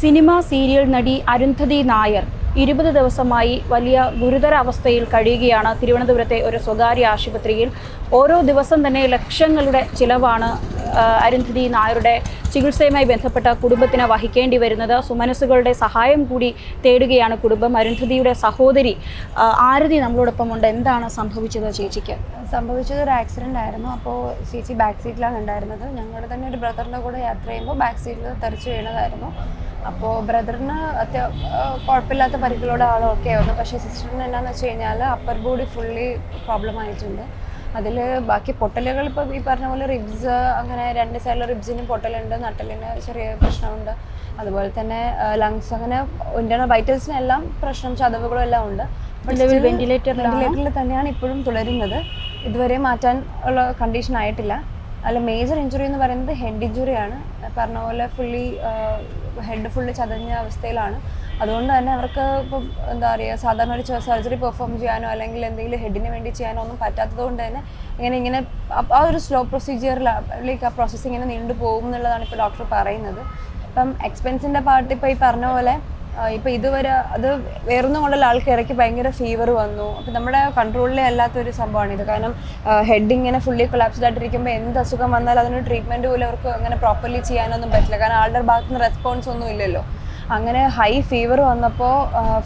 Cinema serial നടി അരുന്ധതി നായർ ഇരുപത് ദിവസമായി വലിയ ഗുരുതര അവസ്ഥയിൽ കഴിയുകയാണ്. തിരുവനന്തപുരത്തെ ഒരു സ്വകാര്യ ആശുപത്രിയിൽ ഓരോ ദിവസം തന്നെ ലക്ഷങ്ങളുടെ ചിലവാണ് അരുന്ധതി നായരുടെ ചികിത്സയുമായി ബന്ധപ്പെട്ട കുടുംബത്തിന് വഹിക്കേണ്ടി വരുന്നത്. സുമനസ്സുകളുടെ സഹായം കൂടി തേടുകയാണ് കുടുംബം. അരുന്ധതിയുടെ സഹോദരി ആരതി നമ്മളോടൊപ്പം ഉണ്ട്. എന്താണ് സംഭവിച്ചത് ചേച്ചിക്ക്? സംഭവിച്ചത് ഒരു ആക്സിഡന്റ് ആയിരുന്നു. അപ്പോൾ ചേച്ചി ബാക്ക് സീറ്റിലാണ് ഉണ്ടായിരുന്നത്. ഞങ്ങളുടെ തന്നെ ഒരു ബ്രദറിന്റെ കൂടെ യാത്ര ചെയ്യുമ്പോൾ ബാക്ക് സീറ്റിൽ തെറിച്ച് വീണതായിരുന്നു. അപ്പോൾ ബ്രദറിന് അത്യാ കുഴപ്പമില്ലാത്ത പരിക്കിലൂടെ ആൾ ഓക്കെ ആയിരുന്നു. പക്ഷേ സിസ്റ്ററിന് എന്നാന്ന് വെച്ച് കഴിഞ്ഞാൽ അപ്പർ ബോഡി ഫുള്ളി പ്രോബ്ലം ആയിട്ടുണ്ട്. അതിൽ ബാക്കി പൊട്ടലുകൾ ഇപ്പോൾ ഈ പറഞ്ഞ പോലെ റിബ്സ് അങ്ങനെ രണ്ട് സൈഡിലെ റിബ്സിനും പൊട്ടലുണ്ട് നട്ടലിന് ചെറിയ പ്രശ്നമുണ്ട്. അതുപോലെ തന്നെ ലങ്സ് അങ്ങനെ ഇന്റേണൽ വൈറ്റൽസിനെല്ലാം പ്രശ്നം ചതവുകളും എല്ലാം ഉണ്ട്? വെന്റിലേറ്ററിൽ തന്നെയാണ് ഇപ്പോഴും തുടരുന്നത്. ഇതുവരെ മാറ്റാൻ ഉള്ള കണ്ടീഷൻ ആയിട്ടില്ല. അല്ല മേജർ ഇഞ്ചുറി എന്ന് പറയുന്നത് ഹെഡ് ഇഞ്ചുറിയാണ് പറഞ്ഞ പോലെ ഫുള്ളി ഹെഡ് ഫുള്ളി ചതഞ്ഞ അവസ്ഥയിലാണ്. അതുകൊണ്ട് തന്നെ അവർക്ക് ഇപ്പം എന്താ പറയുക സാധാരണ ഒരു സർജറി പെർഫോം ചെയ്യാനോ അല്ലെങ്കിൽ എന്തെങ്കിലും ഹെഡിന് വേണ്ടി ചെയ്യാനോ ഒന്നും പറ്റാത്തത് കൊണ്ട് തന്നെ ഇങ്ങനെ ഇങ്ങനെ ആ- ഒരു സ്ലോ പ്രൊസീജിയറിലേക്ക് ആ പ്രോസസ്സ് ഇങ്ങനെ നീണ്ടു പോകും എന്നുള്ളതാണ് ഇപ്പോൾ ഡോക്ടർ പറയുന്നത്. ഇപ്പം എക്സ്പെൻസിന്റെ പാർട്ട് ഇപ്പോൾ ഈ പറഞ്ഞ പോലെ ഇപ്പൊ ഇതുവരെ അത് വേറൊന്നും കൊണ്ടുള്ള ആൾക്ക് ഇടയ്ക്ക് ഭയങ്കര ഫീവർ വന്നു. അപ്പം നമ്മുടെ കൺട്രോളിലേ അല്ലാത്തൊരു സംഭവമാണ് ഇത്. കാരണം ഹെഡ് ഇങ്ങനെ ഫുള്ളി കൊളാപ്സ്ഡ് ആയിട്ടിരിക്കുമ്പോൾ എന്ത് അസുഖം വന്നാലും അതിന് ട്രീറ്റ്മെന്റ് പോലും അവർക്ക് അങ്ങനെ പ്രോപ്പർലി ചെയ്യാനൊന്നും പറ്റില്ല. കാരണം ആളുടെ ഭാഗത്തുനിന്ന് റെസ്പോൺസ് ഒന്നും ഇല്ലല്ലോ. അങ്ങനെ ഹൈ ഫീവർ വന്നപ്പോൾ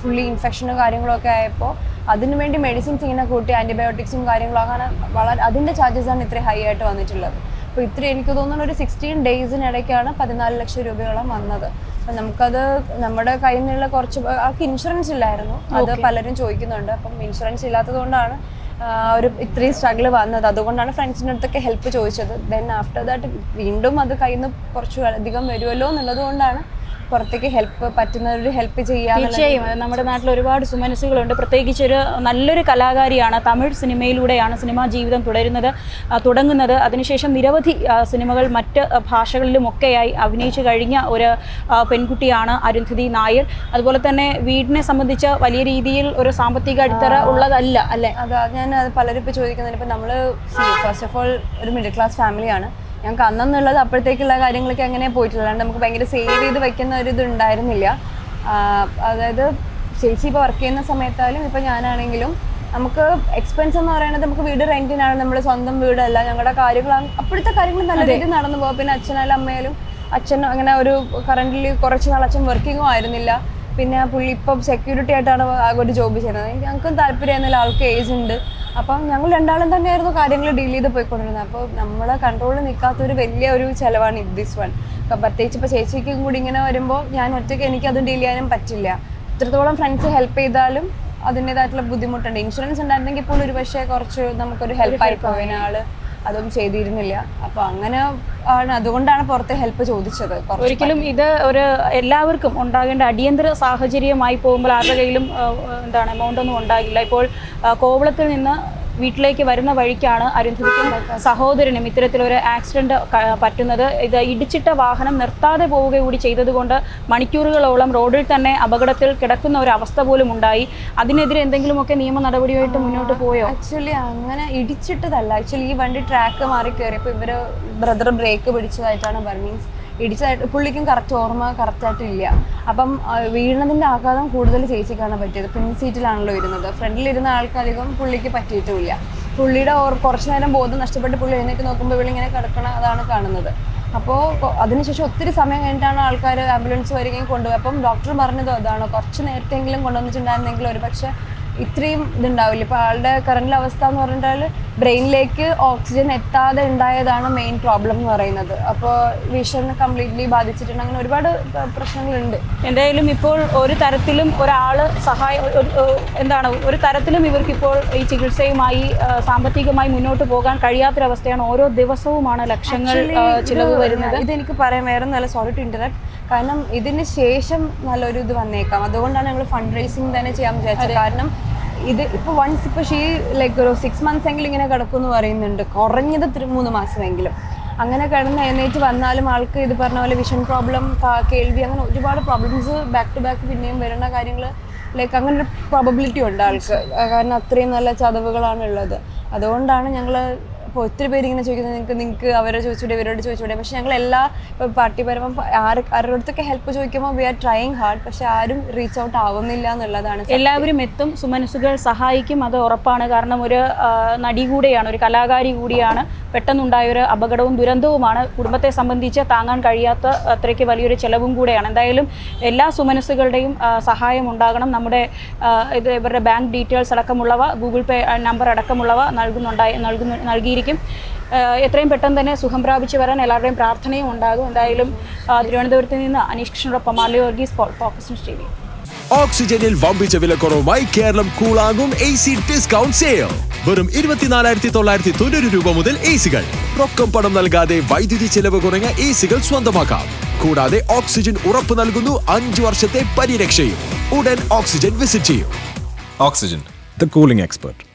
ഫുള്ളി ഇൻഫെക്ഷനും കാര്യങ്ങളൊക്കെ ആയപ്പോൾ അതിനു വേണ്ടി മെഡിസിൻസ് ഇങ്ങനെ കൂട്ടി ആന്റിബയോട്ടിക്സും കാര്യങ്ങളും അങ്ങനെ വളരെ അതിന്റെ ചാർജസ് ആണ് ഇത്രയും ഹൈ ആയിട്ട് വന്നിട്ടുള്ളത്. അപ്പോൾ ഇത്രയും എനിക്ക് തോന്നുന്നു ഒരു സിക്സ്റ്റീൻ ഡേയ്സിനിടയ്ക്കാണ് പതിനാല് ലക്ഷം രൂപയോളം വന്നത്. അപ്പം നമുക്കത് നമ്മുടെ കയ്യിൽ നിന്നുള്ള കുറച്ച് ആൾക്ക് ഇൻഷുറൻസ് ഇല്ലായിരുന്നു. അത് പലരും ചോദിക്കുന്നുണ്ട്. അപ്പം ഇൻഷുറൻസ് ഇല്ലാത്തത് കൊണ്ടാണ് ഒരു ഇത്രയും സ്ട്രഗിൾ വന്നത്. അതുകൊണ്ടാണ് ഫ്രണ്ട്സിന്റെ അടുത്തൊക്കെ ഹെൽപ്പ് ചോദിച്ചത്. ദെൻ ആഫ്റ്റർ ദാറ്റ് വീണ്ടും അത് കയ്യിൽ നിന്ന് കുറച്ച് അധികം വരുമല്ലോ എന്നുള്ളത് കൊണ്ടാണ് പുറത്തേക്ക് ഹെൽപ്പ് പറ്റുന്നവർ ഹെൽപ്പ് ചെയ്യാം തീർച്ചയായും. നമ്മുടെ നാട്ടിൽ ഒരുപാട് സുമനസ്സുകളുണ്ട്. പ്രത്യേകിച്ച് ഒരു നല്ലൊരു കലാകാരിയാണ് തമിഴ് സിനിമയിലൂടെയാണ് സിനിമാ ജീവിതം തുടരുന്നത് തുടങ്ങുന്നത്. അതിനുശേഷം നിരവധി സിനിമകൾ മറ്റ് ഭാഷകളിലുമൊക്കെയായി അഭിനയിച്ചു കഴിഞ്ഞ ഒരു പെൺകുട്ടിയാണ് അരുന്ധതി നായർ. അതുപോലെ തന്നെ വീടിനെ സംബന്ധിച്ച് വലിയ രീതിയിൽ ഒരു സാമ്പത്തിക അടിത്തറ ഉള്ളതല്ല അല്ലേ? അതാ ഞാൻ അത് പലരും ഇപ്പോൾ ചോദിക്കുന്നുണ്ട്. ഇപ്പം നമ്മൾ ഫസ്റ്റ് ഓഫ് ഓൾ ഒരു മിഡിൽ ക്ലാസ് ഫാമിലിയാണ് ഞങ്ങൾക്ക് അന്നെന്നുള്ളത് അപ്പോഴത്തേക്കുള്ള കാര്യങ്ങളൊക്കെ അങ്ങനെ പോയിട്ടില്ല അല്ലാണ്ട് നമുക്ക് ഭയങ്കര സേവ് ചെയ്ത് വെക്കുന്ന ഒരു ഇത് ഉണ്ടായിരുന്നില്ല അതായത് ചേച്ചി ഇപ്പോൾ വർക്ക് ചെയ്യുന്ന സമയത്തായാലും ഇപ്പോൾ ഞാനാണെങ്കിലും നമുക്ക് എക്സ്പെൻസ് എന്ന് പറയുന്നത് നമുക്ക് വീട് റെന്റിനാണ് നമ്മൾ സ്വന്തം വീടല്ല ഞങ്ങളുടെ കാര്യങ്ങൾ അപ്പോഴത്തെ കാര്യങ്ങൾ നല്ല രീതിയിൽ നടന്നു പോകും. പിന്നെ അച്ഛനായാലും അമ്മയാലും അച്ഛൻ അങ്ങനെ ഒരു കറണ്ടിൽ കുറച്ച് നാൾ അച്ഛൻ വർക്കിങ്ങും ആയിരുന്നില്ല. പിന്നെ പുള്ളി ഇപ്പം സെക്യൂരിറ്റി ആയിട്ടാണ് ആകെ ഒരു ജോബ് ചെയ്യുന്നത്. ഞങ്ങൾക്കും താല്പര്യമായിരുന്നില്ല. ആൾക്ക് ഏജ് ഉണ്ട്. അപ്പം ഞങ്ങൾ രണ്ടാളും തന്നെയായിരുന്നു കാര്യങ്ങൾ ഡീൽ ചെയ്ത് പോയിക്കൊണ്ടിരുന്നത്. അപ്പോൾ നമ്മളെ കൺട്രോളിൽ നിൽക്കാത്ത ഒരു വലിയ ഒരു ചിലവാണ് ദിസ് വൺ അപ്പം പ്രത്യേകിച്ച് ഇപ്പോൾ ചേച്ചിക്കും കൂടി ഇങ്ങനെ വരുമ്പോൾ ഞാൻ ഒറ്റയ്ക്ക് എനിക്ക് അത് ഡീൽ ചെയ്യാനും പറ്റില്ല. ഇത്രത്തോളം ഫ്രണ്ട്സ് ഹെൽപ്പ് ചെയ്താലും അതിന്റെതായിട്ടുള്ള ബുദ്ധിമുട്ടുണ്ട്. ഇൻഷുറൻസ് ഉണ്ടായിരുന്നെങ്കിൽ പോലും ഒരു പക്ഷേ കുറച്ച് നമുക്കൊരു ഹെൽപ്പായി പോയതിന് ആൾ. അതും ചെയ്തിരുന്നില്ല. അപ്പൊ അങ്ങനെ ആണ് അതുകൊണ്ടാണ് പുറത്തെ ഹെൽപ്പ് ചോദിച്ചത്. ഒരിക്കലും ഇത് ഒരു എല്ലാവർക്കും ഉണ്ടാകേണ്ട അടിയന്തര സാഹചര്യമായി പോകുമ്പോൾ ആരുടെ കയ്യിലും എന്താണ് എമൗണ്ട് ഒന്നും ഉണ്ടാകില്ല. ഇപ്പോൾ കോവളത്തിൽ നിന്ന് വീട്ടിലേക്ക് വരുന്ന വഴിക്കാണ് അരുന്ധതിക്കും സഹോദരനും ഇത്തരത്തിലൊരു ആക്സിഡന്റ് പറ്റുന്നത്. ഇത് ഇടിച്ചിട്ട വാഹനം നിർത്താതെ പോവുക കൂടി ചെയ്തതുകൊണ്ട് മണിക്കൂറുകളോളം റോഡിൽ തന്നെ അപകടത്തിൽ കിടക്കുന്ന ഒരു അവസ്ഥ പോലും ഉണ്ടായി. അതിനെതിരെ എന്തെങ്കിലുമൊക്കെ നിയമ നടപടിയായിട്ട് മുന്നോട്ട് പോയോ? ആക്ച്വലി അങ്ങനെ ഇടിച്ചിട്ടതല്ല. ആക്ച്വലി ഈ വണ്ടി ട്രാക്ക് മാറി കയറിയപ്പോൾ ഇവർ ബ്രദർ ബ്രേക്ക് പിടിച്ചതായിട്ടാണ് പറഞ്ഞത്. ഇടിച്ചതായിട്ട് പുള്ളിക്കും കറക്റ്റ് ഓർമ്മ കറക്റ്റായിട്ട് ഇല്ല. അപ്പം വീണതിന്റെ ആഘാതം കൂടുതൽ ചേച്ചിക്കാണ് പറ്റിയത്. പിൻ സീറ്റിലാണല്ലോ ഇരുന്നത്. ഫ്രണ്ടിലിരുന്ന ആൾക്കധികം പുള്ളിക്ക് പറ്റിയിട്ടുമില്ല. പുള്ളിയുടെ ഓർ കുറച്ച് നേരം ബോധം നഷ്ടപ്പെട്ട് പുള്ളി എഴുന്നേറ്റ് നോക്കുമ്പോൾ ഇവളിങ്ങനെ കിടക്കണ അതാണ് കാണുന്നത്. അപ്പോൾ അതിനുശേഷം ഒത്തിരി സമയം കഴിഞ്ഞിട്ടാണ് ആൾക്കാർ ആംബുലൻസ് വരികയും കൊണ്ടുപോയി. അപ്പം ഡോക്ടർ പറഞ്ഞത് അതാണ് കുറച്ച് നേരത്തെങ്കിലും കൊണ്ടുവന്നിട്ടുണ്ടായിരുന്നെങ്കിൽ ഒരു പക്ഷേ ഇത്രയും ഇതുണ്ടാവില്ല. ഇപ്പോൾ ആളുടെ കറണ്ടിലെ അവസ്ഥ എന്ന് പറഞ്ഞാൽ ബ്രെയിനിലേക്ക് ഓക്സിജൻ എത്താതെ ഉണ്ടായതാണ് മെയിൻ പ്രോബ്ലം എന്ന് പറയുന്നത്. അപ്പോൾ വിഷൻ കംപ്ലീറ്റ്ലി ബാധിച്ചിട്ടുണ്ട്. അങ്ങനെ ഒരുപാട് പ്രശ്നങ്ങളുണ്ട്. എന്തായാലും ഇപ്പോൾ ഒരു തരത്തിലും ഒരാൾ സഹായ എന്താണ് ഒരു തരത്തിലും ഇവർക്ക് ഇപ്പോൾ ഈ ചികിത്സയുമായി സാമ്പത്തികമായി മുന്നോട്ട് പോകാൻ കഴിയാത്തൊരവസ്ഥയാണ് ഓരോ ദിവസവുമാണ് ലക്ഷങ്ങൾ ചിലവ് വരുന്നത്. ഇതെനിക്ക് പറയാൻ വേറെ നല്ല സോറി ടു ഇന്ററാക്ട് കാരണം ഇതിന് ശേഷം നല്ലൊരു ഇത് വന്നേക്കാം. അതുകൊണ്ടാണ് ഞങ്ങൾ ഫണ്ട് റേസിംഗ് തന്നെ ചെയ്യാൻ വിചാരിച്ചത്. കാരണം ഇത് ഇപ്പോൾ വൺസ് ഇപ്പോൾ ഷീ ലൈക്ക് ഒരു സിക്സ് മന്ത്സ് എങ്കിലും ഇങ്ങനെ കിടക്കും എന്ന് പറയുന്നുണ്ട്. കുറഞ്ഞത് മൂന്ന് മാസമെങ്കിലും. അങ്ങനെ കിടന്ന് എഴുന്നേറ്റ് വന്നാലും ആൾക്ക് ഇത് പറഞ്ഞ പോലെ വിഷൻ പ്രോബ്ലം കേൾവി അങ്ങനെ ഒരുപാട് പ്രോബ്ലംസ് ബാക്ക് ടു ബാക്ക് പിന്നെയും വരുന്ന കാര്യങ്ങൾ ലൈക്ക് അങ്ങനെ ഒരു പ്രോബബിലിറ്റി ഉണ്ട് ആൾക്ക്. കാരണം അത്രയും നല്ല ചതവുകളാണ് ഉള്ളത്. അതുകൊണ്ടാണ് ഞങ്ങൾ അപ്പോൾ ഒത്തിരി പേര് ഇങ്ങനെ ചോദിക്കുന്നത് നിങ്ങൾക്ക് നിങ്ങൾക്ക് അവരെ ചോദിച്ചൂടെ ഇവരോട് ചോദിച്ചൂടെ? പക്ഷേ ഞങ്ങൾ എല്ലാ ഇപ്പോൾ പാർട്ടിപരവും ആര് ആരോടത്തൊക്കെ ഹെൽപ്പ് ചോദിക്കുമ്പോൾ വി ആർ ട്രൈങ് ഹാർഡ് പക്ഷേ ആരും റീച്ച് ഔട്ട് ആവുന്നില്ല എന്നുള്ളതാണ് എല്ലാവരും എത്തും സുമനസുകൾ സഹായിക്കും അത് ഉറപ്പാണ്. കാരണം ഒരു നടി കൂടെയാണ് ഒരു കലാകാരി കൂടിയാണ്. പെട്ടെന്നുണ്ടായ ഒരു അപകടവും ദുരന്തവുമാണ്. കുടുംബത്തെ സംബന്ധിച്ച് താങ്ങാൻ കഴിയാത്ത അത്രയ്ക്ക് വലിയൊരു ചെലവും കൂടെയാണ്. എന്തായാലും എല്ലാ സുമനസുകളുടെയും സഹായം ഉണ്ടാകണം. നമ്മുടെ ഇത് ഇവരുടെ ബാങ്ക് ഡീറ്റെയിൽസ് അടക്കമുള്ളവ ഗൂഗിൾ പേ നമ്പർ അടക്കമുള്ളവ നൽകുന്നുണ്ടായി നൽകുന്നു നൽകിയിരിക്കും ആ, എത്രയും പെട്ടെന്ന് തന്നെ സുഖം പ്രാപിച്ചു വരാൻ എല്ലാവരുടെയും പ്രാർത്ഥനയും ഉണ്ടാകും. എന്തായാലും തിരുവനന്തപുരത്ത് നിന്ന് Aneesh കൃഷ്ണനോടൊപ്പം Marly Varghese focus news T V ഓക്സിജനിൽ വമ്പിച്ച വിലക്കുറവുമായി കേരളം കൂളാകും എ സി ഡിസ്കൗണ്ട് സെയിൽ. വെറും ഇരുപത്തിനാലായിരത്തി തൊള്ളായിരത്തി തൊണ്ണൂറ് രൂപ മുതൽ എ സികൾ. റൊക്കം പണം നൽകാതെ വൈദ്യുതി ചെലവ് കുറഞ്ഞ എ സികൾ സ്വന്തമാക്കാം. കൂടാതെ ഓക്സിജൻ ഉറപ്പ് നൽകുന്നു അഞ്ചു വർഷത്തെ പരിരക്ഷയും. ഉടൻ ഓക്സിജൻ വിസിറ്റ് ചെയ്യും. Oxygen the cooling expert.